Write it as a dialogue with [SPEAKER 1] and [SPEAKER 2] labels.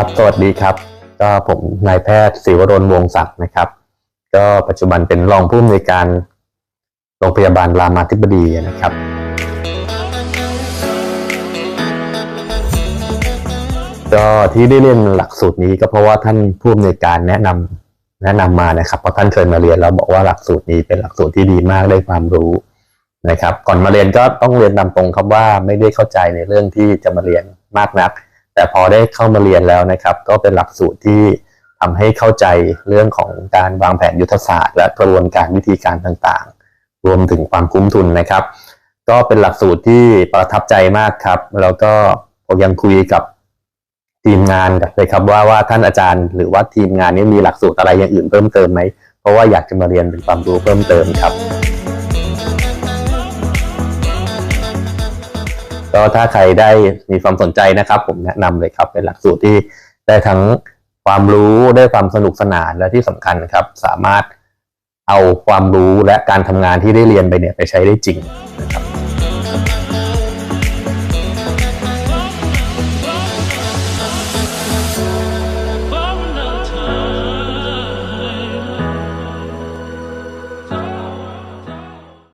[SPEAKER 1] ครับ สวัสดีครับ ก็ผมนายแพทย์ศิวรนวงศักดิ์นะครับ ก็ปัจจุบันเป็นรองผู้อำนวยการโรงพยาบาลรามาธิบดีนะครับ ก็ที่ได้เรียนหลักสูตรนี้ก็เพราะว่าท่านผู้อำนวยการแนะนำแนะนำมานะครับเพราะท่านเคยมาเรียนแล้วบอกว่าหลักสูตรนี้เป็นหลักสูตรที่ดีมากได้ความรู้นะครับ ก่อนมาเรียนก็ต้องเรียนตามตรงครับว่าไม่ได้เข้าใจในเรื่องที่จะมาเรียนมากนัก แต่พอได้เข้ามาเรียนแล้วนะครับ ก็เป็นหลักสูตรที่ทำให้เข้าใจเรื่องของการวางแผนยุทธศาสตร์ และกระบวนการวิธีการต่างๆ รวมถึงความคุ้มทุนนะครับ ก็เป็นหลักสูตรที่ประทับใจมากครับ แล้วก็ผมยังคุยกับทีมงานกันเลยครับว่าว่าท่านอาจารย์ หรือว่าทีมงานนี้มีหลักสูตรอะไรอย่างอื่นเพิ่มเติมไหมเพราะว่าอยากจะมาเรียนเป็นความรู้เพิ่มเติมครับ ก็ถ้าใครได้มีความสนใจนะครับ ผมแนะนำเลยครับเป็นหลักสูตรที่ได้ทั้งความรู้ได้ความสนุกสนานและที่สำคัญครับ สามารถเอาความรู้และการทำงานที่ได้เรียนไปเนี่ยไปใช้ได้จริง